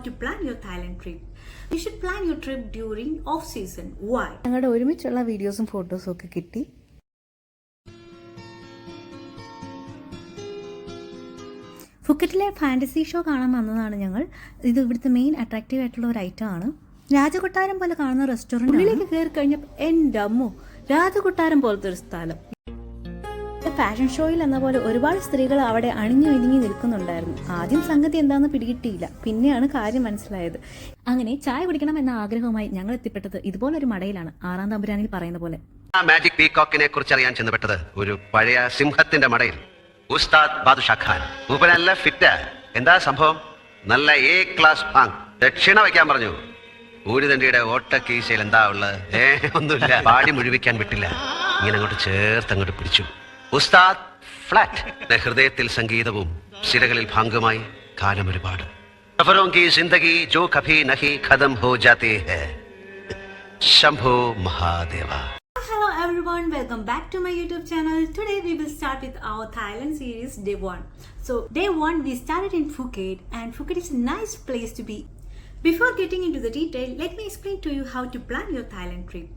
to plan your Thailand trip. You should plan your trip during off season. Why? ഞങ്ങളുടെ ഒരുമിച്ചുള്ള വീഡിയോസും ഫോട്ടോസും ഒക്കെ കിട്ടി ഫുക്കറ്റിലെ ഫാന്റസി ഷോ കാണാൻ വന്നതാണ് ഞങ്ങൾ ഇത് ഇവിടുത്തെ മെയിൻ അട്രാക്റ്റീവ് ആയിട്ടുള്ള ഒരു ഐറ്റം ആണ് രാജകൊട്ടാരം പോലെ കാണുന്ന റെസ്റ്റോറന്റ് ഉള്ളിലേക്ക് കയറി കഴിഞ്ഞപ്പോൾ എന്റെ അമ്മോ രാജകൊട്ടാരം പോലത്തെ ഒരു സ്ഥലം ഫാഷൻ ഷോയിൽ എന്ന പോലെ ഒരുപാട് സ്ത്രീകൾ അവിടെ അണിഞ്ഞു ഒരുങ്ങി നിൽക്കുന്നുണ്ടായിരുന്നു. ആദ്യം സംഗതി എന്താണെന്ന് പിടികിട്ടിയില്ല. പിന്നെയാണ് കാര്യം മനസ്സിലായത്. അങ്ങനെ ചായ കുടിക്കണം എന്ന ആഗ്രഹവുമായി ഞങ്ങൾ എത്തിപ്പെട്ടത് ഇതുപോലൊരു മടയിലാണ്. ആറാം തമ്പുരാനിൽ പറയുന്ന പോലെ. ആ മാജിക് പീകോക്കിനെ കുറിച്ച് അറിയാൻ ചെന്നപ്പെട്ടത് ഒരു പഴയ സിംഹത്തിന്റെ മടയിൽ. ഉസ്താദ് ബാദുഷാ ഖാൻ മൂപ്പനല്ല ഫിറ്റ് എന്താ സംഭവം? നല്ല എ ക്ലാസ് ദക്ഷിണ വയ്ക്കാൻ പറഞ്ഞു. ഊരുതണ്ടിയുടെ ഓട്ട കീശയിൽ എന്താ ഉള്ളത്? ഏ ഒന്നുമില്ല. പാടി മുഴുവിക്കാൻ വിട്ടില്ല. ഇങ്ങനെ അങ്ങോട്ട് ചേർത്ത് അങ്ങോട്ട് പിടിച്ചു. ഉസ്താദ് ഫ്ലാറ്റ് ഹൃദയത്തിൽ സംഗീതവും സിരകളിൽ ഭാംഗമായി കാലം ഒരുപാട് സഫറോ കി ജിന്ദഗി ജോ കഭി നഹി ഖതം ഹോ ജാതേ ഹെ Shambho Mahadeva Hello everyone, welcome back to my YouTube channel. Today we will start with our Thailand series day 1. So day 1 we started in Phuket and Phuket is a nice place to be. Before getting into the detail, let me explain to you how to plan your Thailand trip.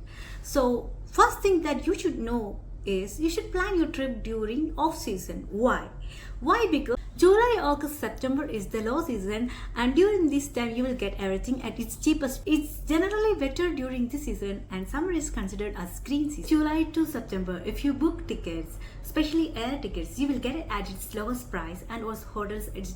So first thing that you should know is you should plan your trip during off season. Why? Why? Because July, August, September is the low season, and during this time you will get everything at its cheapest. It's generally better during this season, and summer is considered as green season. July to September, if you book tickets, especially air tickets, you will get it at its lowest price, and also hotels at its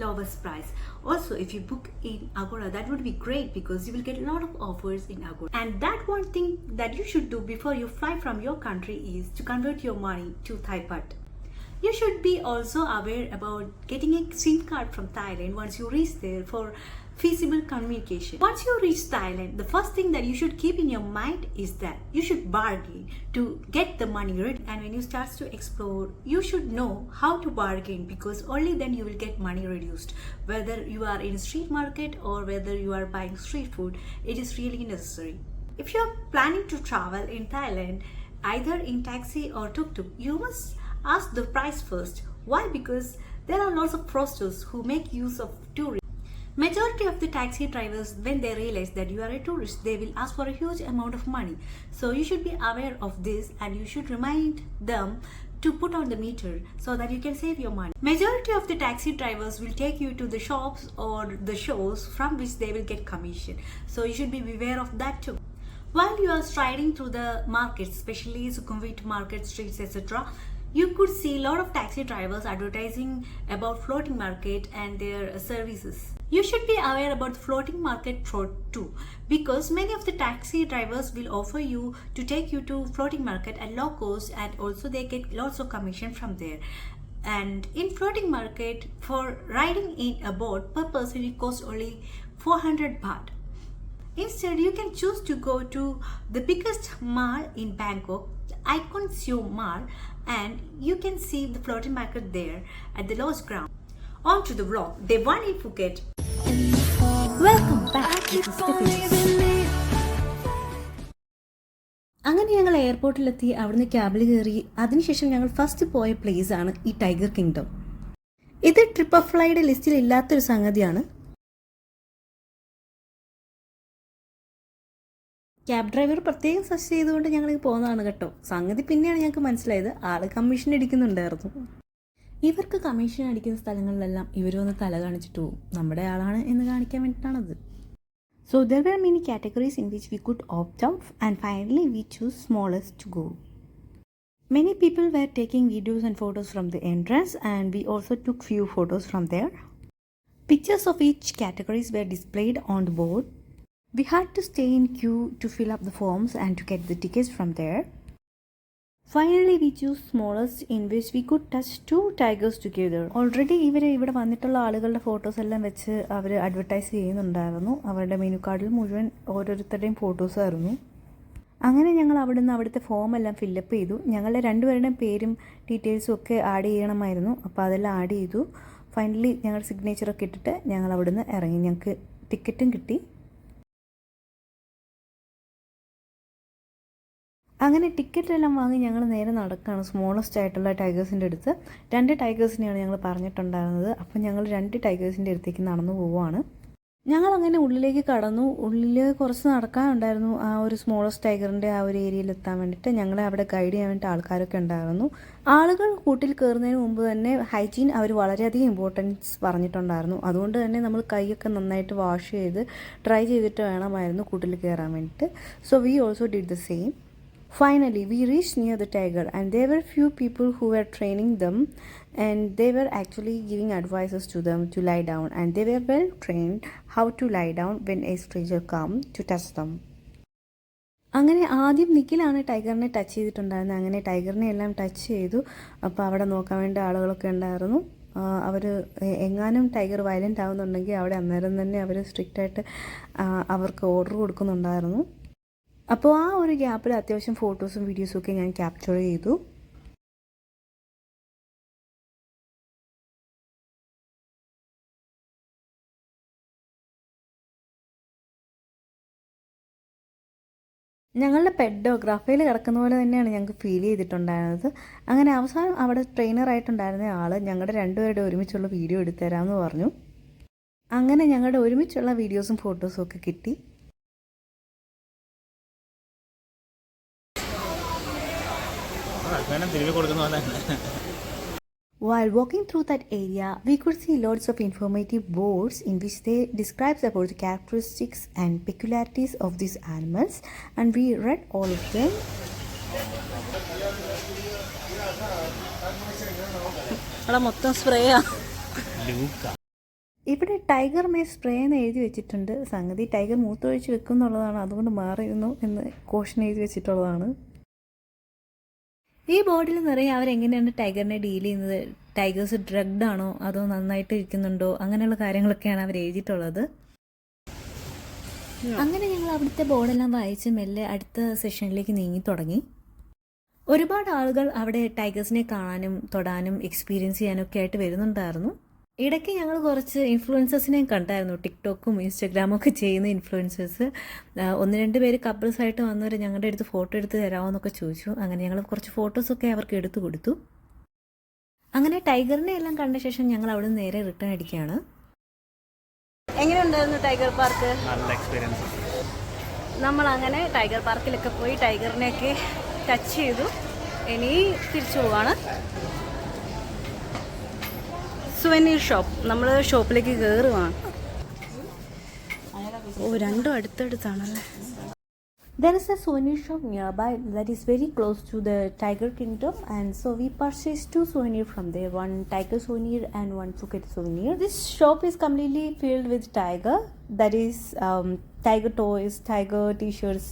lowest price. Also, if you book in Agora, that would be great because you will get a lot of offers in Agora. And that one thing that you should do before you fly from your country is to convert your money to Thai baht. You should be also aware about getting a SIM card from Thailand once you reach there for feasible communication. Once you reach Thailand, the first thing that you should keep in your mind is that you should bargain to get the money ready. And when you start to explore, you should know how to bargain because only then you will get money reduced. Whether you are in street market or whether you are buying street food, it is really necessary. If you are planning to travel in Thailand, either in taxi or tuk-tuk, you must ask the price first. Why? Because there are lots of fraudsters who make use of tourists. Majority of the taxi drivers, when they realize that you are a tourist, they will ask for a huge amount of money. So you should be aware of this and you should remind them to put on the meter so that you can save your money. Majority of the taxi drivers will take you to the shops or the shows from which they will get commission. So you should be aware of that too. While you are striding through the markets, especially Sukhumvit market streets, etc., you could see a lot of taxi drivers advertising about floating market and their services. You should be aware about the floating market fraud too, because many of the taxi drivers will offer you to take you to floating market at low cost, and also they get lots of commission from there. And in floating market, for riding in a boat per person, it costs only 400 baht. Instead, you can choose to go to the biggest mall in Bangkok, Icon Siu Mall, and you can see the floating market there at the lowest ground. On to the vlog. Day 1 in Phuket. Welcome back അങ്ങനെ ഞങ്ങൾ എയർപോർട്ടിലെത്തി അവിടുന്ന് ക്യാബിൽ കയറി. അതിനുശേഷം ഞങ്ങൾ first പോയ place ആണ് ഈ tiger kingdom ഇത് ട്രിപ്പ് ഓഫ് ഫ്ലൈയുടെ ലിസ്റ്റിൽ ഇല്ലാത്തൊരു സംഗതിയാണ്. ക്യാബ് ഡ്രൈവർ പ്രത്യേകം സജ്ജ് ചെയ്തുകൊണ്ട് ഞങ്ങൾ പോകുന്നതാണ് കേട്ടോ. സംഗതി പിന്നെയാണ് ഞങ്ങൾക്ക് മനസ്സിലായത്. ആൾ കമ്മീഷൻ അടിക്കുന്നുണ്ടായിരുന്നു ഇവർക്ക് കമ്മീഷൻ അടിക്കുന്ന സ്ഥലങ്ങളിലെല്ലാം ഇവർ വന്ന് തല കാണിച്ചിട്ട് പോകും നമ്മുടെ ആളാണ് എന്ന് കാണിക്കാൻ വേണ്ടിയിട്ടാണത് so there many categories in which we could opt out and finally we choose smallest to go. Many people were taking videos and photos from the entrance and we also took few photos from there. Pictures of each categories were displayed on the board. We had to stay in queue to fill up the forms and to get the tickets from there. Finally, we choose smallest in which we could touch two tigers together already ഇവർ ഇവിടെ വന്നിട്ടുള്ള ആളുകളുടെ photos എല്ലാം വെച്ച് അവർ advertise ചെയ്യുന്നുണ്ടായിരുന്നു. അവരുടെ menu കാർഡിൽ മുഴുവൻ ഓരോരുത്തരുടെയും ഫോട്ടോസ് ആയിരുന്നു. അങ്ങനെ ഞങ്ങൾ അവിടെ നിന്ന് അവിടുത്തെ ഫോം എല്ലാം ഫില്ലപ്പ് ചെയ്തു. ഞങ്ങളുടെ രണ്ടുപേരുടെയും പേരും ഡീറ്റെയിൽസും ഒക്കെ ആഡ് ചെയ്യണമായിരുന്നു. അപ്പോൾ അതെല്ലാം ആഡ് ചെയ്തു. ഫൈനലി ഞങ്ങൾ സിഗ്നേച്ചറൊക്കെ ഇട്ടിട്ട് ഞങ്ങൾ അവിടുന്ന് ഇറങ്ങി. ഞങ്ങൾക്ക് ടിക്കറ്റും കിട്ടി. അങ്ങനെ ടിക്കറ്റ് എല്ലാം വാങ്ങി ഞങ്ങൾ നേരെ നടക്കുകയാണ് സ്മോളസ്റ്റ് ആയിട്ടുള്ള ടൈഗേഴ്സിന്റെ അടുത്ത്. രണ്ട് ടൈഗേഴ്സിനെയാണ് ഞങ്ങൾ പറഞ്ഞിട്ടുണ്ടായിരുന്നത്. അപ്പം ഞങ്ങൾ രണ്ട് ടൈഗേഴ്സിന്റെ അടുത്തേക്ക് നടന്നു പോവുകയാണ് ഞങ്ങൾ അങ്ങനെ ഉള്ളിലേക്ക് കടന്നു. ഉള്ളിൽ കുറച്ച് നടക്കാനുണ്ടായിരുന്നു. ആ ഒരു സ്മോളസ്റ്റ് ടൈഗറിന്റെ ആ ഒരു ഏരിയയിൽ എത്താൻ വേണ്ടിയിട്ട് ഞങ്ങളെ അവിടെ ഗൈഡ് ചെയ്യാൻ വേണ്ടി ആൾക്കാരൊക്കെ ഉണ്ടായിരുന്നു. ആളുകൾ കൂട്ടിൽ കയറുന്നതിന് മുമ്പ് തന്നെ ഹൈജീൻ അവർ വളരെയധികം ഇമ്പോർട്ടൻസ് പറഞ്ഞിട്ടുണ്ടായിരുന്നു. അതുകൊണ്ട് തന്നെ നമ്മൾ കൈയൊക്കെ നന്നായിട്ട് വാഷ് ചെയ്ത് ട്രൈ ചെയ്തിട്ട് വേണമായിരുന്നു കൂട്ടിൽ കയറാൻ വേണ്ടിയിട്ട്. So we also did the same Finally, we reached near the tiger, and there were few people who were training them, and they were actually giving advices to them to lie down, and they were well trained how to lie down when a stranger come to touch them. അങ്ങനെ ആദ്യം നിഖിലാണ് ടൈഗറിനെ touch ചെയ്തിട്ടുണ്ടായിരുന്നത് അങ്ങനെ ടൈഗറിനെ എല്ലാം touch ചെയ്തു അപ്പോൾ അവിടെ നോക്കാൻ വേണ്ടി ആളുകളൊക്കെ ഉണ്ടായിരുന്നു അവർ എങ്ങാനും ടൈഗർ വയലന്റ് ആവുന്നുണ്ടെങ്കിൽ അവിടെ അന്നേരം തന്നെ അവർ സ്ട്രിക്റ്റായിട്ട് അവർക്ക് ഓർഡർ കൊടുക്കുന്നുണ്ടായിരുന്നു അപ്പോൾ ആ ഒരു ഗ്യാപ്പിൽ അത്യാവശ്യം ഫോട്ടോസും വീഡിയോസും ഒക്കെ ഞാൻ ക്യാപ്ചർ ചെയ്തു. ഞങ്ങളുടെ പെഡോ ഗ്രഫയിൽ കിടക്കുന്ന പോലെ തന്നെയാണ് ഞങ്ങൾക്ക് ഫീൽ ചെയ്തിട്ടുണ്ടായിരുന്നത്. അങ്ങനെ അവസാനം അവിടെ ട്രെയിനറായിട്ടുണ്ടായിരുന്ന ആൾ ഞങ്ങളുടെ രണ്ടുപേരുടെ ഒരുമിച്ചുള്ള വീഡിയോ എടുത്തു തരാമെന്ന് പറഞ്ഞു. അങ്ങനെ ഞങ്ങളുടെ ഒരുമിച്ചുള്ള വീഡിയോസും ഫോട്ടോസും ഒക്കെ കിട്ടി. കൊടുക്കുന്ന തന്നെ While walking through that area, we could see lots of informative boards in which they describes about the characteristics and peculiarities of these animals, and we read all of them. ഇവിടെ ടൈഗർ മേ സ്പ്രേ എന്ന് എഴുതി വെച്ചിട്ടുണ്ട് സംഗതി tiger മൂത്തൊഴിച്ച് വെക്കുന്നുള്ളതാണ് അതുകൊണ്ട് മാറിയിരുന്നു എന്ന് caution എഴുതി വെച്ചിട്ടുള്ളതാണ് ഈ ബോർഡിൽ നിറയെ അവരെങ്ങനെയാണ് ടൈഗറിനെ ഡീൽ ചെയ്യുന്നത്? ടൈഗേഴ്സ് ഡ്രഗ്ഡ് ആണോ? അതോ നന്നായിട്ട് ഇരിക്കുന്നുണ്ടോ? അങ്ങനെയുള്ള കാര്യങ്ങളൊക്കെയാണ് അവർ എഴുതിയിട്ടുള്ളത്. അങ്ങനെ ഞങ്ങൾ അവിടുത്തെ ബോർഡെല്ലാം വായിച്ച് മെല്ലെ അടുത്ത സെഷനിലേക്ക് നീങ്ങി തുടങ്ങി. ഒരുപാട് ആളുകൾ അവിടെ ടൈഗേഴ്സിനെ കാണാനും തൊടാനും എക്സ്പീരിയൻസ് ചെയ്യാനൊക്കെ ഒക്കെ ആയിട്ട് വരുന്നുണ്ടായിരുന്നു. ഇടയ്ക്ക് ഞങ്ങൾ കുറച്ച് ഇൻഫ്ലുവൻസേഴ്സിനെയും കണ്ടായിരുന്നു. ടിക്ടോക്കും ഇൻസ്റ്റഗ്രാമും ഒക്കെ ചെയ്യുന്ന ഇൻഫ്ലുവൻസേഴ്സ് ഒന്ന് രണ്ട് പേര് കപ്പിൾസായിട്ട് വന്നവർ ഞങ്ങളുടെ അടുത്ത് ഫോട്ടോ എടുത്ത് തരാമോ എന്നൊക്കെ ചോദിച്ചു. അങ്ങനെ ഞങ്ങൾ കുറച്ച് ഫോട്ടോസൊക്കെ അവർക്ക് എടുത്തു കൊടുത്തു. അങ്ങനെ ടൈഗറിനെ എല്ലാം കണ്ട ശേഷം ഞങ്ങൾ അവിടെ നിന്ന് നേരെ റിട്ടേൺ അടിക്കുകയാണ്. എങ്ങനെയുണ്ടായിരുന്നു ടൈഗർ പാർക്ക്? നല്ല എക്സ്പീരിയൻസ് നമ്മൾ അങ്ങനെ ടൈഗർ പാർക്കിലൊക്കെ പോയി ടൈഗറിനെയൊക്കെ ടച്ച് ചെയ്തു. ഇനി തിരിച്ചു പോവാണ്. സുവനീർ ഷോപ്പ് നമ്മൾ ഷോപ്പിലേക്ക് കയറുവാണ് ഓ രണ്ടും അടുത്തടുത്താണല്ലേ There is a souvenir shop nearby that is very close to the Tiger Kingdom, and so we purchased two souvenirs from there one Tiger souvenir and one Phuket souvenir. This shop is completely filled with tiger, that is, um, tiger toys, tiger t shirts,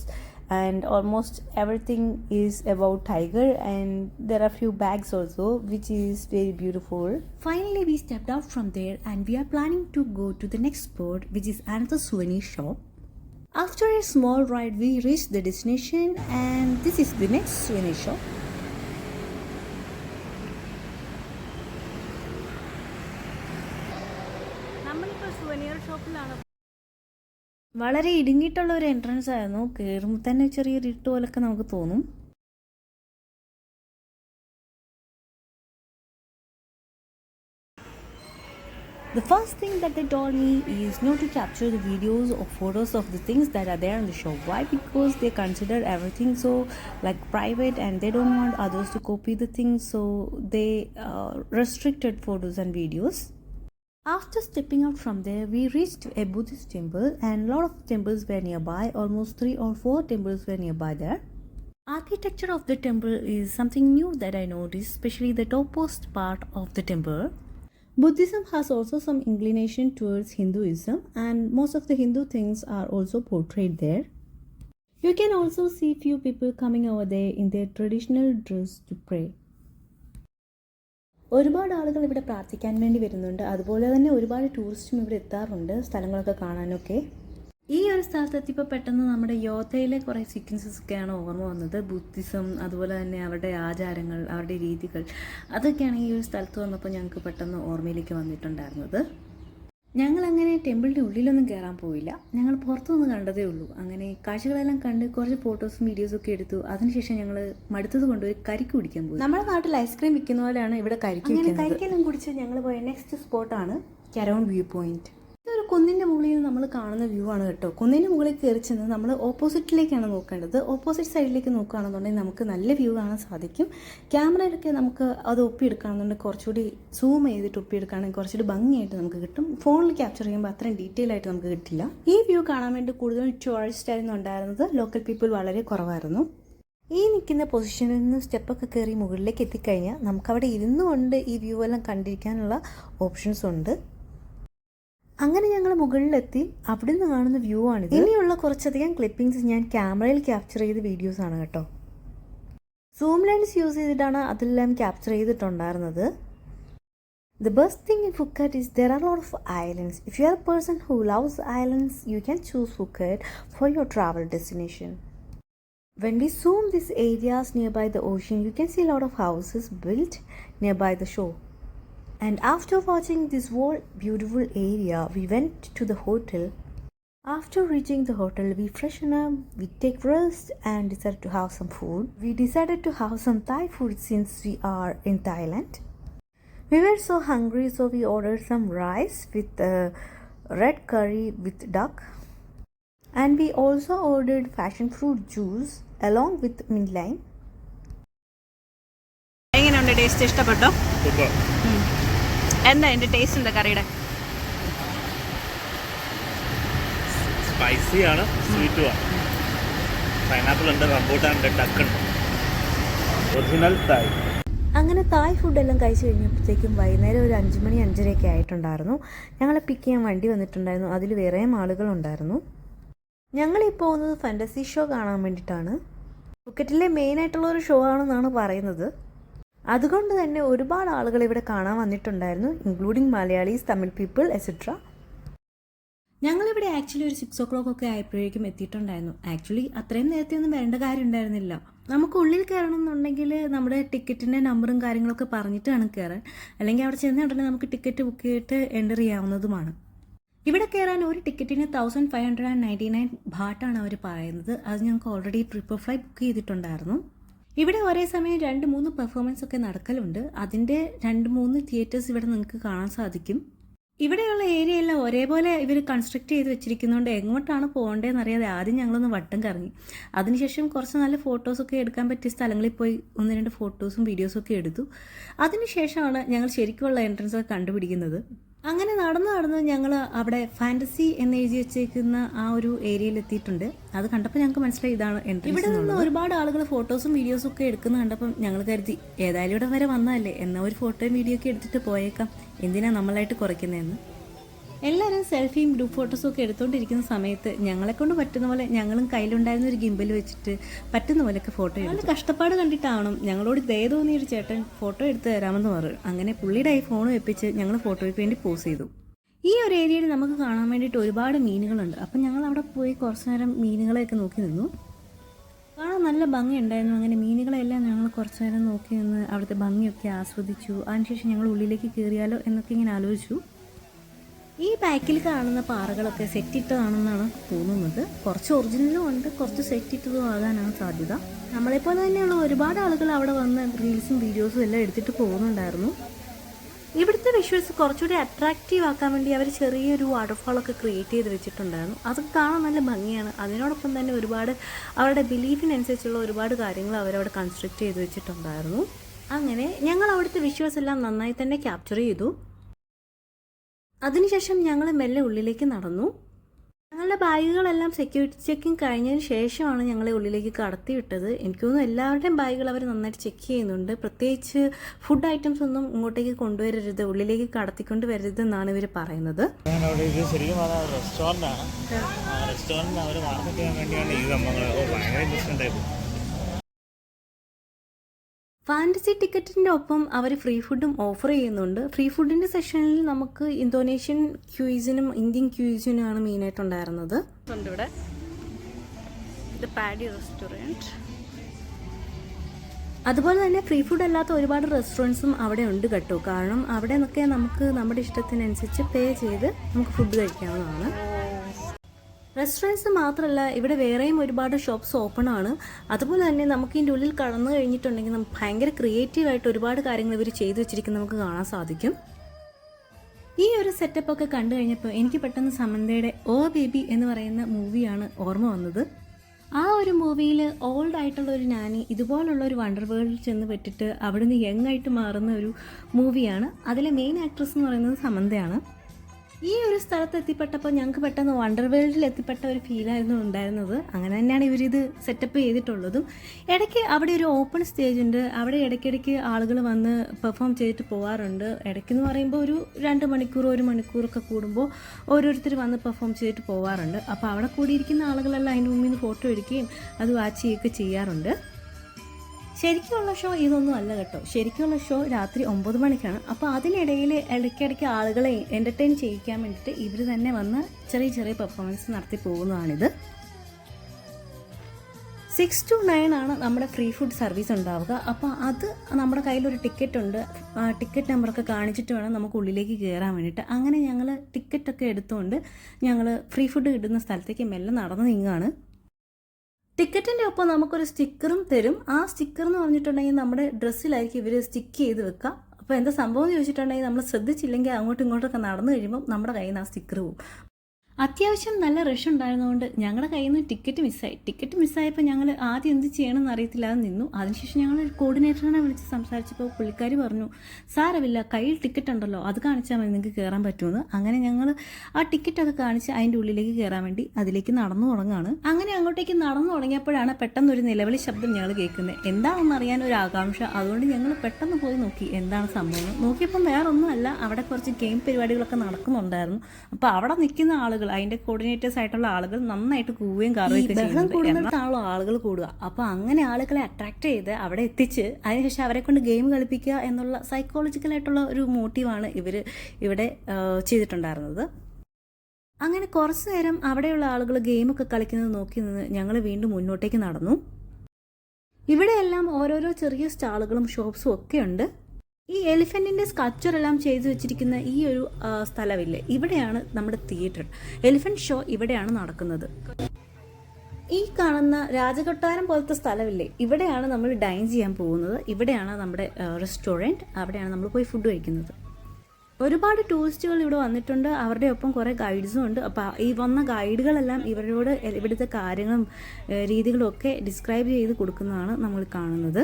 and almost everything is about tiger. And there are few bags also, which is very beautiful. Finally, we stepped out from there, and we are planning to go to the next spot, which is another souvenir shop. After a small ride, we reached the destination, and this is the next souvenir shop. വളരെ ഇടുങ്ങിയിട്ടുള്ള ഒരു entrance ആയിരുന്നു കയറുമ്പോൾ തന്നെ ചെറിയൊരു ഇട്ട് പോലൊക്കെ നമുക്ക് തോന്നും The first thing that they told me is not to capture the videos or photos of the things that are there in the shop. Why? Because they consider everything so like private and they don't want others to copy the things, so they uh, restricted photos and videos. After stepping out from there, we reached a Buddhist temple, and a lot of temples were nearby. Almost three or four temples were nearby there. Architecture of the temple is something new that I noticed, especially the topmost part of the temple. Buddhism has also some inclination towards Hinduism, and most of the Hindu things are also portrayed there. You can also see few people coming over there in their traditional dress to pray. ഒരുപാട് ആളുകൾ ഇവിടെ പ്രാർത്ഥിക്കാൻ വേണ്ടി വരുന്നുണ്ട്. അതുപോലെ തന്നെ ഒരുപാട് ടൂറിസ്റ്റും ഇവിടെ എത്താറുണ്ട് സ്ഥലങ്ങളൊക്കെ കാണാനൊക്കെ. ഈ ഒരു സ്ഥലത്തെത്തിയപ്പോൾ പെട്ടെന്ന് നമ്മുടെ യോധയിലെ കുറേ സീക്വൻസസ് ഒക്കെയാണ് ഓർമ്മ വന്നത്. ബുദ്ധിസം അതുപോലെ തന്നെ അവരുടെ ആചാരങ്ങൾ അവരുടെ രീതികൾ അതൊക്കെയാണ് ഈ ഒരു സ്ഥലത്ത് വന്നപ്പോൾ ഞങ്ങൾക്ക് പെട്ടെന്ന് ഓർമ്മയിലേക്ക് വന്നിട്ടുണ്ടായിരുന്നത്. ഞങ്ങൾ അങ്ങനെ ടെമ്പിളിന്റെ ഉള്ളിലൊന്നും കയറാൻ പോയില്ല. ഞങ്ങൾ പുറത്തുനിന്ന് കണ്ടതേ ഉള്ളൂ. അങ്ങനെ കാഴ്ചകളെല്ലാം കണ്ട് കുറച്ച് ഫോട്ടോസും വീഡിയോസും ഒക്കെ എടുത്തു. അതിനുശേഷം ഞങ്ങൾ മടുത്തത് കൊണ്ട് ഒരു കരിക്ക് കുടിക്കാൻ പോയി. നമ്മുടെ നാട്ടിൽ ഐസ്ക്രീം വിൽക്കുന്ന പോലെയാണ് ഇവിടെ കരിക്ക് അങ്ങനെ കരിക്കെല്ലാം കുടിച്ച് ഞങ്ങൾ പോയ നെക്സ്റ്റ് സ്പോട്ടാണ് കരോൺ വ്യൂ പോയിന്റ് കുന്നിന്റെ മുകളിൽ നിന്ന് നമ്മൾ കാണുന്ന വ്യൂ ആണ് കേട്ടോ. കുന്നിന്റെ മുകളിൽ കയറി ചെന്ന് നമ്മൾ ഓപ്പോസിറ്റിലേക്കാണ് നോക്കേണ്ടത്. ഓപ്പോസിറ്റ് സൈഡിലേക്ക് നോക്കുകയാണെന്നുണ്ടെങ്കിൽ നമുക്ക് നല്ല വ്യൂ കാണാൻ സാധിക്കും. ക്യാമറയിലൊക്കെ നമുക്ക് അത് ഒപ്പിയെടുക്കുകയാണെന്നുണ്ടെങ്കിൽ കുറച്ചുകൂടി സൂം ചെയ്തിട്ട് ഒപ്പിയെടുക്കുകയാണെങ്കിൽ കുറച്ചുകൂടി ഭംഗിയായിട്ട് നമുക്ക് കിട്ടും. ഫോണിൽ ക്യാപ്ചർ ചെയ്യുമ്പോൾ അത്രയും ഡീറ്റെയിൽ ആയിട്ട് നമുക്ക് കിട്ടില്ല. ഈ വ്യൂ കാണാൻ വേണ്ടി കൂടുതൽ ടൂറിസ്റ്റ് ആയിരുന്നു ഉണ്ടായിരുന്നത്. ലോക്കൽ പീപ്പിൾ വളരെ കുറവായിരുന്നു. ഈ നിൽക്കുന്ന പൊസിഷനിൽ നിന്ന് സ്റ്റെപ്പൊക്കെ കയറി മുകളിലേക്ക് എത്തിക്കഴിഞ്ഞാൽ നമുക്കവിടെ ഇരുന്നുകൊണ്ട് ഈ വ്യൂ എല്ലാം കണ്ടിരിക്കാനുള്ള ഓപ്ഷൻസ് ഉണ്ട്. അങ്ങനെ ഞങ്ങൾ മുകളിലെത്തി അവിടെ നിന്ന് കാണുന്ന വ്യൂ ആണിത് ഇനിയുള്ള കുറച്ചധികം ക്ലിപ്പിംഗ്സ് ഞാൻ ക്യാമറയിൽ ക്യാപ്ചർ ചെയ്ത വീഡിയോസ് ആണ് കേട്ടോ സൂം ലെൻസ് യൂസ് ചെയ്തിട്ടാണ് അതെല്ലാം ക്യാപ്ചർ ചെയ്തിട്ടുണ്ടായിരുന്നത് The best thing in Phuket is there are a lot of islands. If you are a person who loves islands, you can choose Phuket for your travel destination. When we zoom these areas nearby the ocean, you can see a lot of houses built nearby the shore. And after watching this whole beautiful area, we went to the hotel. After reaching the hotel, we freshen up, we take rest, and decided to have some food. We decided to have some Thai food since we are in Thailand. We were so hungry, so we ordered some rice with uh, red curry with duck. And we also ordered passion fruit juice along with mint lime. എങ്ങനെയുണ്ട് taste ഇഷ്ടപ്പെട്ടോ super എന്താ എന്റെ taste എന്താ കറിയുടെ? സ്പൈസിയാണ് സ്വീറ്റുമാണ് pineapple ഉണ്ട് rambutan ഉണ്ട് ടക്ക് ഉണ്ട്. Original തായ് അങ്ങനെ തായ് ഫുഡെല്ലാം കഴിച്ച് കഴിഞ്ഞപ്പോഴത്തേക്കും വൈകുന്നേരം ഒരു അഞ്ച് മണി അഞ്ചരയൊക്കെ ആയിട്ടുണ്ടായിരുന്നു. ഞങ്ങളെ പിക്ക് ചെയ്യാൻ വണ്ടി വന്നിട്ടുണ്ടായിരുന്നു. അതിൽ വേറെയും ആളുകളുണ്ടായിരുന്നു ഞങ്ങളീ പോകുന്നത് ഫാന്റസി ഷോ കാണാൻ വേണ്ടിയിട്ടാണ്. ക്രിക്കറ്റിലെ മെയിൻ ആയിട്ടുള്ള ഒരു ഷോ ആണെന്നാണ് പറയുന്നത്. അതുകൊണ്ട് തന്നെ ഒരുപാട് ആളുകൾ ഇവിടെ കാണാൻ വന്നിട്ടുണ്ടായിരുന്നു including Malayalis Tamil people etcetera ഞങ്ങളിവിടെ ആക്ച്വലി ഒരു സിക്സ് ഒ ക്ലോക്ക് ഒക്കെ ആയപ്പോഴേക്കും എത്തിയിട്ടുണ്ടായിരുന്നു. ആക്ച്വലി അത്രയും നേരത്തെ ഒന്നും വരേണ്ട കാര്യം ഉണ്ടായിരുന്നില്ല. നമുക്ക് ഉള്ളിൽ കയറണം എന്നുണ്ടെങ്കിൽ നമ്മുടെ ടിക്കറ്റിന്റെ നമ്പറും കാര്യങ്ങളൊക്കെ പറഞ്ഞിട്ട് വേണം കയറാൻ. അല്ലെങ്കിൽ അവിടെ ചെന്ന ഉടനെ നമുക്ക് ടിക്കറ്റ് ബുക്ക് ചെയ്തിട്ട് എന്റർ ചെയ്യാവുന്നതുമാണ്. ഇവിടെ കയറാൻ ഒരു ടിക്കറ്റിന് thousand five hundred and ninety nine ഭാട്ടാണ് അവർ പറയുന്നത്. അത് ഞങ്ങൾക്ക് ഓൾറെഡി ട്രിപ്പ് ഫ്ലൈറ്റ് ബുക്ക് ചെയ്തിട്ടുണ്ടായിരുന്നു. ഇവിടെ ഒരേ സമയം രണ്ട് മൂന്ന് പെർഫോമൻസ് ഒക്കെ നടക്കലുണ്ട്. അതിന്റെ രണ്ട് മൂന്ന് തിയേറ്റേഴ്സ് ഇവിടെ നിങ്ങൾക്ക് കാണാൻ സാധിക്കും. ഇവിടെയുള്ള ഏരിയ എല്ലാം ഒരേപോലെ ഇവർ കൺസ്ട്രക്ട് ചെയ്ത് വെച്ചിരിക്കുന്നതുകൊണ്ട് എങ്ങോട്ടാണ് പോകേണ്ടതെന്ന് അറിയാതെ ആദ്യം ഞങ്ങളൊന്ന് വട്ടം കറങ്ങി. അതിനുശേഷം കുറച്ച് നല്ല ഫോട്ടോസൊക്കെ എടുക്കാൻ പറ്റിയ സ്ഥലങ്ങളിൽ പോയി ഒന്ന് രണ്ട് ഫോട്ടോസും വീഡിയോസും ഒക്കെ എടുത്തു. അതിനുശേഷമാണ് ഞങ്ങൾ ശരിക്കുമുള്ള എൻട്രൻസ് ഒക്കെ കണ്ടുപിടിക്കുന്നത്. അങ്ങനെ നടന്ന് നടന്ന് ഞങ്ങൾ അവിടെ ഫാന്റസി എന്ന് എഴുതി വെച്ചേക്കുന്ന ആ ഒരു ഏരിയയിൽ എത്തിയിട്ടുണ്ട്. അത് കണ്ടപ്പോൾ ഞങ്ങൾക്ക് മനസ്സിലായി ഇതാണ് എൻട്രൻസ് ഇവിടെ നിന്ന് ഒരുപാട് ആളുകൾ ഫോട്ടോസും വീഡിയോസും ഒക്കെ എടുക്കുന്ന കണ്ടപ്പം ഞങ്ങൾ കരുതി ഏതായാലും ഇവിടെ വരെ വന്നതല്ലേ? എന്നാൽ ഒരു ഫോട്ടോയും വീഡിയോ ഒക്കെ എടുത്തിട്ട് പോയേക്കാം. എന്തിനാ നമ്മളായിട്ട് കുറയ്ക്കുന്നതെന്ന്? എല്ലാവരും സെൽഫിയും ഗ്രൂപ്പ് ഫോട്ടോസും ഒക്കെ എടുത്തുകൊണ്ടിരിക്കുന്ന സമയത്ത് ഞങ്ങളെ കൊണ്ട് പറ്റുന്ന പോലെ ഞങ്ങളും കയ്യിലുണ്ടായിരുന്ന ഒരു ഗിംബൽ വെച്ചിട്ട് പറ്റുന്ന പോലെയൊക്കെ ഫോട്ടോ എടുത്തു. കഷ്ടപ്പാട് കണ്ടിട്ടാവണം. ഞങ്ങളോട് ദയ തോന്നിയ ഒരു ചേട്ടൻ ഫോട്ടോ എടുത്ത് തരാമെന്ന് പറഞ്ഞു. അങ്ങനെ പുള്ളിയുടെ ഈ ഫോൺ വെപ്പിച്ച് ഞങ്ങൾ ഫോട്ടോയ്ക്ക് വേണ്ടി പോസ് ചെയ്തു. ഈ ഒരു ഏരിയയിൽ നമുക്ക് കാണാൻ വേണ്ടിയിട്ട് ഒരുപാട് മീനുകളുണ്ട്. അപ്പം ഞങ്ങൾ അവിടെ പോയി കുറച്ച് നേരം മീനുകളെയൊക്കെ നോക്കി നിന്നു. കാണാൻ നല്ല ഭംഗിയുണ്ടായിരുന്നു. അങ്ങനെ മീനുകളെല്ലാം ഞങ്ങൾ കുറച്ച് നേരം നോക്കി നിന്ന് അവിടുത്തെ ഭംഗിയൊക്കെ ആസ്വദിച്ചു. അതിനുശേഷം ഞങ്ങൾ ഉള്ളിലേക്ക് കയറിയാലോ എന്നൊക്കെ ഇങ്ങനെ ആലോചിച്ചു. ഈ ബാക്കിൽ കാണുന്ന പാറകളൊക്കെ സെറ്റിട്ടതാണെന്നാണ് തോന്നുന്നത്. കുറച്ച് ഒറിജിനലും ഉണ്ട് കുറച്ച് സെറ്റിട്ടതും ആകാനാണ് സാധ്യത. നമ്മളെപ്പോലെ തന്നെയുള്ള ഒരുപാട് ആളുകൾ അവിടെ വന്ന് റീൽസും വീഡിയോസും എല്ലാം എടുത്തിട്ട് പോകുന്നുണ്ടായിരുന്നു. ഇവിടുത്തെ വിഷ്വൽസ് കുറച്ചുകൂടി അട്രാക്റ്റീവ് ആക്കാൻ വേണ്ടി അവർ ചെറിയൊരു വാട്ടർഫാളൊക്കെ ക്രിയേറ്റ് ചെയ്ത് വെച്ചിട്ടുണ്ടായിരുന്നു. അത് കാണാൻ നല്ല ഭംഗിയാണ്. അതിനോടൊപ്പം തന്നെ ഒരുപാട് അവരുടെ ബിലീഫിനനുസരിച്ചുള്ള ഒരുപാട് കാര്യങ്ങൾ അവരവിടെ കൺസ്ട്രക്ട് ചെയ്ത് വെച്ചിട്ടുണ്ടായിരുന്നു. അങ്ങനെ ഞങ്ങൾ അവിടുത്തെ വിഷ്വൽസ് എല്ലാം നന്നായി തന്നെ ക്യാപ്ചർ ചെയ്തു. അതിനുശേഷം ഞങ്ങൾ മെല്ലെ ഉള്ളിലേക്ക് നടന്നു. ഞങ്ങളുടെ ബാഗുകളെല്ലാം സെക്യൂരിറ്റി ചെക്കിങ് കഴിഞ്ഞതിന് ശേഷമാണ് ഞങ്ങളെ ഉള്ളിലേക്ക് കടത്തി വിട്ടത് എനിക്ക് തോന്നുന്നു എല്ലാവരുടെയും ബാഗുകൾ അവർ നന്നായിട്ട് ചെക്ക് ചെയ്യുന്നുണ്ട്. പ്രത്യേകിച്ച് ഫുഡ് ഐറ്റംസ് ഒന്നും ഇങ്ങോട്ടേക്ക് കൊണ്ടുവരരുത് ഉള്ളിലേക്ക് കടത്തിക്കൊണ്ട് വരരുത് എന്നാണ് ഇവർ പറയുന്നത്. റെസ്റ്റോറന്റ് ആണ്. റെസ്റ്റോറന്റ് അവർ വേണ്ടിയാണ് ഈ ഫാന്റസി ടിക്കറ്റിന്റെ ഒപ്പം അവർ ഫ്രീ ഫുഡും ഓഫർ ചെയ്യുന്നുണ്ട്. ഫ്രീ ഫുഡിന്റെ സെഷനിൽ നമുക്ക് ഇന്തോനേഷ്യൻ ക്യൂസിനും ഇന്ത്യൻ ക്യൂസിനും ആണ് മെയിനായിട്ടുണ്ടായിരുന്നത്. ഉണ്ടായിരുന്നത് ഇവിടെ ഇത് പാഡി റെസ്റ്റോറന്റ്. അതുപോലെ തന്നെ ഫ്രീ ഫുഡ് അല്ലാത്ത ഒരുപാട് റെസ്റ്റോറന്റ്സും അവിടെ ഉണ്ട് കേട്ടോ. കാരണം അവിടെ നിന്നൊക്കെ നമുക്ക് നമ്മുടെ ഇഷ്ടത്തിനനുസരിച്ച് പേ ചെയ്ത് നമുക്ക് ഫുഡ് കഴിക്കാവുന്നതാണ്. റെസ്റ്റോറന്റ്സ് മാത്രമല്ല ഇവിടെ വേറെയും ഒരുപാട് ഷോപ്സ് ഓപ്പൺ ആണ്. അതുപോലെ തന്നെ നമുക്ക് ഇതിന്റെ ഉള്ളിൽ കടന്നു കഴിഞ്ഞിട്ടുണ്ടെങ്കിൽ നമുക്ക് ഭയങ്കര ക്രിയേറ്റീവായിട്ട് ഒരുപാട് കാര്യങ്ങൾ ഇവർ ചെയ്തു വെച്ചിരിക്കുന്നത് നമുക്ക് കാണാൻ സാധിക്കും. ഈ ഒരു സെറ്റപ്പ് ഒക്കെ കണ്ടു കഴിഞ്ഞപ്പോൾ എനിക്ക് പെട്ടെന്ന് സമന്തയുടെ ഓ ബേബി എന്ന് പറയുന്ന മൂവിയാണ് ഓർമ്മ വന്നത്. ആ ഒരു മൂവിയിൽ ഓൾഡ് ആയിട്ടുള്ള ഒരു നാനി ഇതുപോലുള്ള ഒരു വണ്ടർ വേൾഡിൽ ചെന്ന് പെട്ടിട്ട് അവിടുന്ന് യങ് ആയിട്ട് മാറുന്ന ഒരു മൂവിയാണ്. അതിലെ മെയിൻ ആക്ട്രസ് എന്ന് പറയുന്നത് സമന്തയാണ്. ഈ ഒരു സ്ഥലത്ത് എത്തിപ്പെട്ടപ്പോൾ ഞങ്ങൾക്ക് പെട്ടെന്ന് വണ്ടർ വേൾഡിൽ എത്തിപ്പെട്ട ഒരു ഫീലായിരുന്നു ഉണ്ടായിരുന്നത്. അങ്ങനെ തന്നെയാണ് ഇവരിത് സെറ്റപ്പ് ചെയ്തിട്ടുള്ളതും. ഇടയ്ക്ക് അവിടെ ഒരു ഓപ്പൺ സ്റ്റേജ് ഉണ്ട്. അവിടെ ഇടയ്ക്കിടയ്ക്ക് ആളുകൾ വന്ന് പെർഫോം ചെയ്തിട്ട് പോകാറുണ്ട് ഇടയ്ക്ക് എന്ന് പറയുമ്പോൾ ഒരു രണ്ട് മണിക്കൂർ ഒരു മണിക്കൂറൊക്കെ കൂടുമ്പോൾ ഓരോരുത്തർ വന്ന് പെർഫോം ചെയ്തിട്ട് പോകാറുണ്ട് അപ്പോൾ അവിടെ കൂടിയിരിക്കുന്ന ആളുകളെല്ലാം അതിന്റെ മുമ്പിൽ നിന്ന് ഫോട്ടോ എടുക്കുകയും അത് വാച്ച് ചെയ്യുകയൊക്കെ ചെയ്യാറുണ്ട്. ശരിക്കുള്ള ഷോ ഇതൊന്നും അല്ല കേട്ടോ. ശരിക്കുള്ള ഷോ രാത്രി ഒമ്പത് മണിക്കാണ്. അപ്പോൾ അതിനിടയിൽ ഇടയ്ക്കിടയ്ക്ക് ആളുകളെ എന്റർടൈൻ ചെയ്യിക്കാൻ വേണ്ടിയിട്ട് ഇവർ തന്നെ വന്ന് ചെറിയ ചെറിയ പെർഫോമൻസ് നടത്തി പോകുന്നതാണിത്. സിക്സ് ടു നയൻ ആണ് നമ്മുടെ ഫ്രീ ഫുഡ് സർവീസ് ഉണ്ടാവുക. അപ്പോൾ അത് നമ്മുടെ കയ്യിലൊരു ടിക്കറ്റ് ഉണ്ട്. ആ ടിക്കറ്റ് നമ്പറൊക്കെ കാണിച്ചിട്ട് വേണം നമുക്ക് ഉള്ളിലേക്ക് കയറാൻ വേണ്ടിയിട്ട്. അങ്ങനെ ഞങ്ങൾ ടിക്കറ്റൊക്കെ എടുത്തുകൊണ്ട് ഞങ്ങൾ ഫ്രീ ഫുഡ് കിട്ടുന്ന സ്ഥലത്തേക്ക് മെല്ലെ നടന്ന് നീങ്ങുകയാണ്. ടിക്കറ്റിന്റെ ഒപ്പം നമുക്കൊരു സ്റ്റിക്കറും തരും. ആ സ്റ്റിക്കർ എന്ന് പറഞ്ഞിട്ടുണ്ടെങ്കിൽ നമ്മുടെ ഡ്രസ്സിലായിരിക്കും ഇവർ സ്റ്റിക്ക് ചെയ്ത് വെക്കുക. അപ്പോൾ എന്താ സംഭവം എന്ന് ചോദിച്ചിട്ടുണ്ടെങ്കിൽ നമ്മൾ ശ്രദ്ധിച്ചില്ലെങ്കിൽ അങ്ങോട്ടും ഇങ്ങോട്ടൊക്കെ നടന്നു കഴിയുമ്പോൾ നമ്മുടെ കയ്യിൽ നിന്ന് ആ സ്റ്റിക്കർ പോകും. അത്യാവശ്യം നല്ല റഷ് ഉണ്ടായിരുന്നതുകൊണ്ട് ഞങ്ങളുടെ കയ്യിൽ നിന്ന് ടിക്കറ്റ് മിസ്സായി ടിക്കറ്റ് മിസ്സായപ്പോൾ ഞങ്ങൾ ആദ്യം എന്ത് ചെയ്യണമെന്ന് അറിയത്തില്ലാതെ നിന്നു. അതിനുശേഷം ഞങ്ങൾ കോർഡിനേറ്ററിനെ വിളിച്ച് സംസാരിച്ചപ്പോൾ പുള്ളിക്കാരി പറഞ്ഞു സാരമില്ല കയ്യിൽ ടിക്കറ്റ് ഉണ്ടല്ലോ അത് കാണിച്ചാൽ മതി നിങ്ങൾക്ക് കയറാൻ പറ്റുമെന്ന് അങ്ങനെ ഞങ്ങൾ ആ ടിക്കറ്റൊക്കെ കാണിച്ച് അതിന്റെ ഉള്ളിലേക്ക് കയറാൻ വേണ്ടി അതിലേക്ക് നടന്നു തുടങ്ങുകയാണ് അങ്ങനെ അങ്ങോട്ടേക്ക് നടന്നു തുടങ്ങിയപ്പോഴാണ് പെട്ടെന്ന് ഒരു നിലവിളി ശബ്ദം ഞങ്ങൾ കേൾക്കുന്നത് എന്താണെന്ന് അറിയാൻ ഒരു ആകാംക്ഷ. അതുകൊണ്ട് ഞങ്ങൾ പെട്ടെന്ന് പോയി നോക്കി എന്താണ് സംഭവം. നോക്കിയപ്പം വേറൊന്നും അല്ല അവിടെ കുറച്ച് ഗെയിം പരിപാടികളൊക്കെ നടക്കുന്നുണ്ടായിരുന്നു. അപ്പോൾ അവിടെ നിൽക്കുന്ന ആളുകൾ അതിന്റെ കോർഡിനേറ്റേഴ്സ് ആയിട്ടുള്ള ആളുകൾ നന്നായിട്ട് കൂവുകയും കാറുകയൊക്കെ ആളുകൾ കൂടുക. അപ്പോൾ അങ്ങനെ ആളുകളെ അട്രാക്ട് ചെയ്ത് അവിടെ എത്തിച്ച് അതിനുശേഷം അവരെ കൊണ്ട് ഗെയിം കളിപ്പിക്കുക എന്നുള്ള സൈക്കോളജിക്കൽ ആയിട്ടുള്ള ഒരു മോട്ടീവാണ് ഇവർ ഇവിടെ ചെയ്തിട്ടുണ്ടായിരുന്നത്. അങ്ങനെ കുറച്ച് നേരം അവിടെയുള്ള ആളുകൾ ഗെയിമൊക്കെ കളിക്കുന്നത് നോക്കി നിന്ന് ഞങ്ങൾ വീണ്ടും മുന്നോട്ടേക്ക് നടന്നു. ഇവിടെയെല്ലാം ഓരോരോ ചെറിയ സ്റ്റാളുകളും ഷോപ്സും ഒക്കെ ഉണ്ട്. ഈ എലിഫന്റിന്റെ സ്കൾപ്ചർ എല്ലാം ചെയ്തു വെച്ചിരിക്കുന്ന ഈ ഒരു സ്ഥലമില്ലേ? ഇവിടെയാണ് നമ്മുടെ തിയേറ്റർ എലിഫന്റ് ഷോ ഇവിടെയാണ് നടക്കുന്നത്. ഈ കാണുന്ന രാജകൊട്ടാരം പോലത്തെ സ്ഥലമില്ലേ? ഇവിടെയാണ് നമ്മൾ ഡൈൻ ചെയ്യാൻ പോകുന്നത്. ഇവിടെയാണ് നമ്മുടെ റെസ്റ്റോറന്റ് അവിടെയാണ് നമ്മൾ പോയി ഫുഡ് കഴിക്കുന്നത്. ഒരുപാട് ടൂറിസ്റ്റുകൾ ഇവിടെ വന്നിട്ടുണ്ട്. അവരുടെ ഒപ്പം കുറേ ഗൈഡ്സും ഉണ്ട്. അപ്പോൾ ഈ വന്ന ഗൈഡുകളെല്ലാം ഇവരോട് ഇവിടുത്തെ കാര്യങ്ങളും രീതികളും ഒക്കെ ഡിസ്ക്രൈബ് ചെയ്ത് കൊടുക്കുന്നതാണ് നമ്മൾ കാണുന്നത്.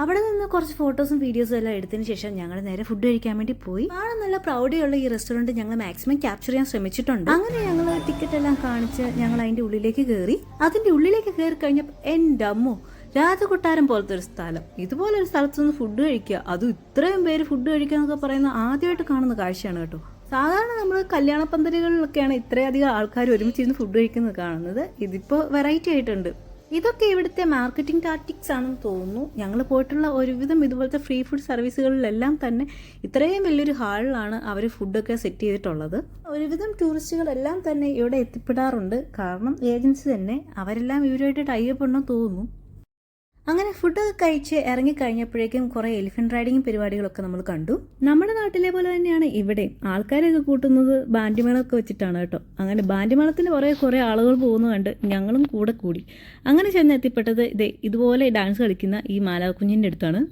അവിടെ നിന്ന് കുറച്ച് ഫോട്ടോസും വീഡിയോസും എല്ലാം എടുത്തതിന് ശേഷം ഞങ്ങൾ നേരെ ഫുഡ് കഴിക്കാൻ വേണ്ടി പോയി. കാണാൻ നല്ല പ്രൗഡിയുള്ള ഈ റെസ്റ്റോറന്റ് ഞങ്ങൾ മാക്സിമം ക്യാപ്ചർ ചെയ്യാൻ ശ്രമിച്ചിട്ടുണ്ട്. അങ്ങനെ ഞങ്ങൾ ടിക്കറ്റ് എല്ലാം കാണിച്ച് ഞങ്ങൾ അതിന്റെ ഉള്ളിലേക്ക് കയറി അതിന്റെ ഉള്ളിലേക്ക് കയറി കഴിഞ്ഞപ്പോൾ എന്റെ അമ്മോ രാജകൊട്ടാരം പോലത്തെ ഒരു സ്ഥലം. ഇതുപോലെ ഒരു സ്ഥലത്ത് നിന്ന് ഫുഡ് കഴിക്കുക. അതും ഇത്രയും പേര് ഫുഡ് കഴിക്കുക എന്നൊക്കെ പറയുന്ന ആദ്യമായിട്ട് കാണുന്ന കാഴ്ചയാണ് കേട്ടോ. സാധാരണ നമ്മൾ കല്യാണ പന്തലുകളിലൊക്കെയാണ് ഇത്രയധികം ആൾക്കാർ ഒരുമിച്ചിരുന്ന് ഫുഡ് കഴിക്കുന്നത് കാണുന്നത്. ഇതിപ്പോൾ വെറൈറ്റി ആയിട്ടുണ്ട്. ഇതൊക്കെ ഇവിടുത്തെ മാർക്കറ്റിംഗ് ടാക്ടിക്സ് ആണെന്ന് തോന്നുന്നു. ഞങ്ങൾ പോയിട്ടുള്ള ഒരുവിധം ഇതുപോലത്തെ ഫ്രീ ഫുഡ് സർവീസുകളിലെല്ലാം തന്നെ ഇത്രയും വലിയൊരു ഹാളിലാണ് അവർ ഫുഡൊക്കെ സെറ്റ് ചെയ്തിട്ടുള്ളത്. ഒരുവിധം ടൂറിസ്റ്റുകളെല്ലാം തന്നെ ഇവിടെ എത്തിപ്പെടാറുണ്ട്. കാരണം ഏജൻസി തന്നെ അവരെല്ലാം ഇവരുമായിട്ട് ടൈപ്പ് ഉണ്ടെന്ന് തോന്നുന്നു. അങ്ങനെ ഫുഡൊക്കെ കഴിച്ച് ഇറങ്ങിക്കഴിഞ്ഞപ്പോഴേക്കും കുറേ എലിഫന്റ് റൈഡിങ് പരിപാടികളൊക്കെ നമ്മൾ കണ്ടു. നമ്മുടെ നാട്ടിലെ പോലെ തന്നെയാണ് ഇവിടെ ആൾക്കാരൊക്കെ കൂട്ടുന്നത് ബാൻഡിമേളമൊക്കെ വെച്ചിട്ടാണ് കേട്ടോ. അങ്ങനെ ബാൻഡിമേളത്തിന് പുറകെ കുറേ ആളുകൾ പോകുന്നു കണ്ട് ഞങ്ങളും കൂടെ കൂടി. അങ്ങനെ ചെന്ന് എത്തിപ്പെട്ടത് ഇതേ ഇതുപോലെ ഡാൻസ് കളിക്കുന്ന ഈ മാലാകുഞ്ഞിന്റെ അടുത്താണ്.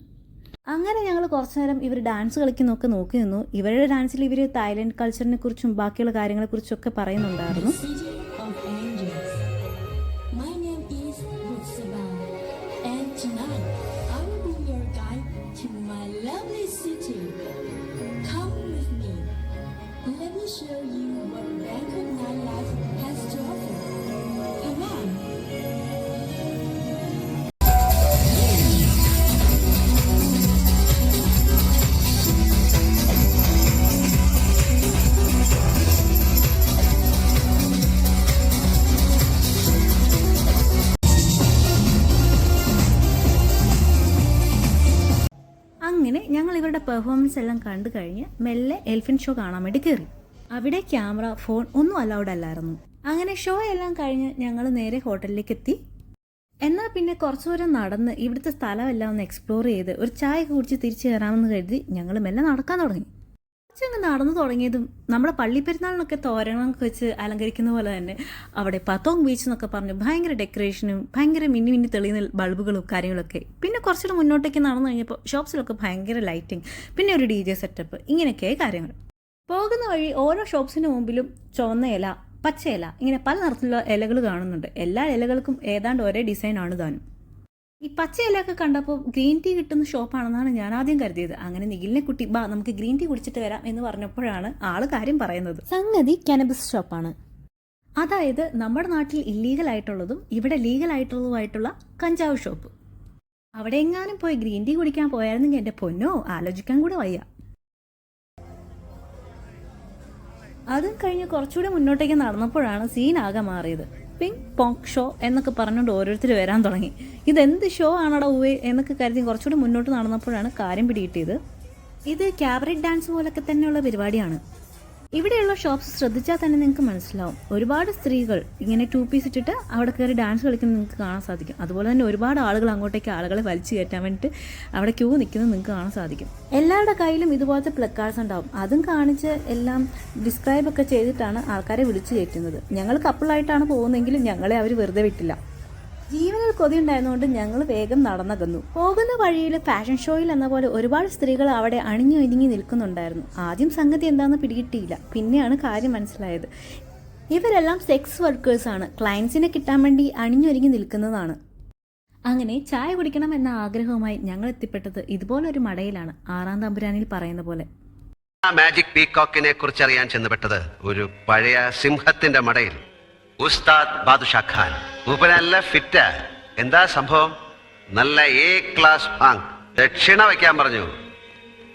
അങ്ങനെ ഞങ്ങൾ കുറച്ചു നേരം ഇവർ ഡാൻസ് കളിക്കുന്നൊക്കെ നോക്കി നിന്നു. ഇവരുടെ ഡാൻസിൽ ഇവർ തായ്ലൻഡ് കൾച്ചറിനെ കുറിച്ചും ബാക്കിയുള്ള കാര്യങ്ങളെക്കുറിച്ചും ഒക്കെ പറയുന്നുണ്ടായിരുന്നു. പെർഫോമൻസ് എല്ലാം കണ്ടു കഴിഞ്ഞ് മെല്ലെ എൽഫിൻ ഷോ കാണാൻ വേണ്ടി കയറി അവിടെ ക്യാമറ ഫോൺ ഒന്നും അലൗഡ് അല്ലായിരുന്നു. അങ്ങനെ ഷോ എല്ലാം കഴിഞ്ഞ് ഞങ്ങൾ നേരെ ഹോട്ടലിലേക്ക് എത്തി. എന്നാൽ പിന്നെ കുറച്ചു ദൂരം നടന്ന് ഇവിടുത്തെ സ്ഥലമെല്ലാം ഒന്ന് എക്സ്പ്ലോർ ചെയ്ത് ഒരു ചായ കുടിച്ച് തിരിച്ചു കയറാമെന്ന് കരുതി ഞങ്ങൾ മെല്ലെ നടക്കാൻ തുടങ്ങി. അങ്ങ് നടന്നു തുടങ്ങിയതും നമ്മുടെ പള്ളി പെരുന്നാളിനൊക്കെ തോരണമൊക്കെ വെച്ച് അലങ്കരിക്കുന്ന പോലെ തന്നെ. അവിടെ പത്തോങ് ബീച്ച് എന്നൊക്കെ പറഞ്ഞു ഭയങ്കര ഡെക്കറേഷനും ഭയങ്കര മിന്നി മിന്നി തെളിയുന്ന ബൾബുകളും കാര്യങ്ങളൊക്കെ. പിന്നെ കുറച്ചുകൂടെ മുന്നോട്ടേക്ക് നടന്നു കഴിഞ്ഞപ്പോൾ ഷോപ്സിലൊക്കെ ഭയങ്കര ലൈറ്റിംഗ് പിന്നെ ഒരു ഡി ജെ സെറ്റപ്പ് ഇങ്ങനെയൊക്കെ കാര്യങ്ങൾ. പോകുന്ന വഴി ഓരോ ഷോപ്സിന് മുമ്പിലും ചുവന്ന ഇല പച്ച ഇല ഇങ്ങനെ പല നിറത്തിലുള്ള ഇലകൾ കാണുന്നുണ്ട്. എല്ലാ ഇലകൾക്കും ഏതാണ്ട് ഒരേ ഡിസൈനാണ് താനും. ഈ പച്ച ഇലയൊക്കെ കണ്ടപ്പോൾ ഗ്രീൻ ടീ കിട്ടുന്ന ഷോപ്പാണെന്നാണ് ഞാൻ ആദ്യം കരുതിയത്. അങ്ങനെ നിഖിലിനെ കുട്ടി ബാ നമുക്ക് ഗ്രീൻ ടീ കുടിച്ചിട്ട് വരാം എന്ന് പറഞ്ഞപ്പോഴാണ് ആൾ കാര്യം പറയുന്നത്. സംഗതി കാനബിസ് ഷോപ്പാണ് അതായത് നമ്മുടെ നാട്ടിൽ ഇല്ലീഗൽ ആയിട്ടുള്ളതും ഇവിടെ ലീഗൽ ആയിട്ടുള്ളതുമായിട്ടുള്ള കഞ്ചാവ് ഷോപ്പ്. അവിടെ എങ്ങാനും പോയി ഗ്രീൻ ടീ കുടിക്കാൻ പോയായിരുന്നെങ്കിൽ എന്റെ പൊന്നോ ആലോചിക്കാൻ കൂടെ വയ്യ. അതും കഴിഞ്ഞ് കുറച്ചുകൂടി മുന്നോട്ടേക്ക് നടന്നപ്പോഴാണ് സീൻ ആകെ മാറിയത്. പിങ് പോങ് ഷോ എന്നൊക്കെ പറഞ്ഞുകൊണ്ട് ഓരോരുത്തർ വരാൻ തുടങ്ങി. ഇതെന്ത് ഷോ ആണടാ ഉവേ എന്നൊക്കെ കരുതി കുറച്ചുകൂടി മുന്നോട്ട് നടന്നപ്പോഴാണ് കാര്യം പിടികിട്ടിയത്. ഇത് ക്യാബററ്റ് ഡാൻസ് പോലൊക്കെ തന്നെയുള്ള പരിപാടിയാണ്. ഇവിടെയുള്ള ഷോപ്സ് ശ്രദ്ധിച്ചാൽ തന്നെ നിങ്ങൾക്ക് മനസ്സിലാവും. ഒരുപാട് സ്ത്രീകൾ ഇങ്ങനെ ടു പീസ് ഇട്ടിട്ട് അവിടെ കയറി ഡാൻസ് കളിക്കുന്നത് നിങ്ങൾക്ക് കാണാൻ സാധിക്കും. അതുപോലെ തന്നെ ഒരുപാട് ആളുകൾ അങ്ങോട്ടേക്ക് ആളുകളെ വലിച്ചു കയറ്റാൻ വേണ്ടിയിട്ട് അവിടെ ക്യൂ നിൽക്കുന്നത് നിങ്ങൾക്ക് കാണാൻ സാധിക്കും. എല്ലാവരുടെ കയ്യിലും ഇതുപോലത്തെ പ്ലക്കാർഡ്സ് ഉണ്ടാവും. അതും കാണിച്ച് എല്ലാം ഡിസ്ക്രൈബ് ഒക്കെ ചെയ്തിട്ടാണ് ആൾക്കാരെ വിളിച്ചു കയറ്റുന്നത്. ഞങ്ങൾ കപ്പിളായിട്ടാണ് പോകുന്നതെങ്കിലും ഞങ്ങളെ അവർ വെറുതെ വിട്ടില്ല. ജീവനിൽ കൊതി ഉണ്ടായിരുന്നുകൊണ്ട് ഞങ്ങൾ വേഗം നടന്നകന്നു. പോകുന്ന വഴിയിൽ ഫാഷൻ ഷോയിൽ എന്ന പോലെ ഒരുപാട് സ്ത്രീകൾ അവിടെ അണിഞ്ഞു ഒരുങ്ങി നിൽക്കുന്നുണ്ടായിരുന്നു. ആദ്യം സംഗതി എന്താണെന്ന് പിടികിട്ടിയില്ല. പിന്നെയാണ് കാര്യം മനസ്സിലായത്. ഇവരെല്ലാം സെക്സ് വർക്കേഴ്സ് ആണ്. ക്ലയൻസിനെ കിട്ടാൻ വേണ്ടി അണിഞ്ഞൊരുങ്ങി നിൽക്കുന്നതാണ്. അങ്ങനെ ചായ കുടിക്കണം എന്ന ആഗ്രഹവുമായി ഞങ്ങൾ എത്തിപ്പെട്ടത് ഇതുപോലൊരു മടയിലാണ്. ആറാം തമ്പുരാനിൽ പറയുന്ന പോലെ. മാജിക് പീകോക്കിനെ കുറിച്ചറിയാൻ ചെന്നുപെട്ടത് ഒരു പഴയ സിംഹത്തിന്റെ മടയിൽ. ഉസ്താദ് ബാദുഷാ ഖാൻ. മൂപ്പനല്ല ഫിറ്റ് എന്താ സംഭവം? നല്ല എ ക്ലാസ് ഭാങ് ദക്ഷിണ വയ്ക്കാൻ പറഞ്ഞു.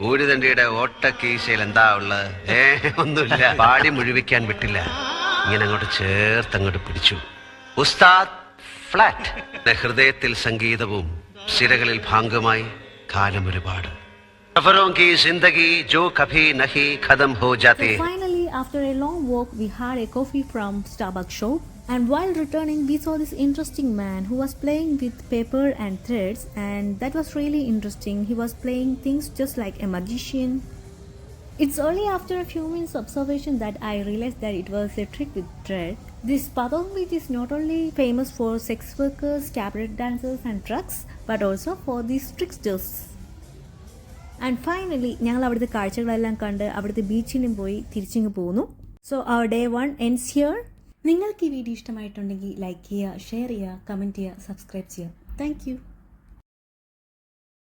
ഊരുതണ്ടിയുടെ ഓട്ട കീശയിൽ എന്താ ഉള്ളത്? ഏ ഒന്നുമില്ല. പാടി മുഴുവിക്കാൻ വിട്ടില്ല. ഇങ്ങനെ അങ്ങോട്ട് ചേർത്ത് അങ്ങോട്ട് പിടിച്ചു. ഉസ്താദ് ഫ്ലാറ്റ് ഹൃദയത്തിൽ സംഗീതവും സിരകളിൽ ഭാംഗമായി കാലം ഒരുപാട്. സഫറോങ്കി സിന്ദഗി ജോ കഭി നഹി ഖതം ഹോ ജാത്തേ after a long walk, we had a coffee from Starbucks shop. And while returning, we saw this interesting man who was playing with paper and threads, and that was really interesting. He was playing things just like a magician. It's only after a few minutes observation that I realized that it was a trick with thread. This Padong beach is not only famous for sex workers, cabaret dancers, and trucks, but also for these tricksters. And finally ഞങ്ങൾ അവിടുത്തെ കാഴ്ചകളെല്ലാം കണ്ട് അവിടുത്തെ ബീച്ചിലും പോയി തിരിച്ചിങ്ങ് പോന്നു. So our day one ends here നിങ്ങൾക്ക് ഈ വീഡിയോ ഇഷ്ടമായിട്ടുണ്ടെങ്കിൽ ലൈക്ക് ചെയ്യുക ഷെയർ ചെയ്യുക കമന്റ് ചെയ്യുക സബ്സ്ക്രൈബ് ചെയ്യുക. താങ്ക്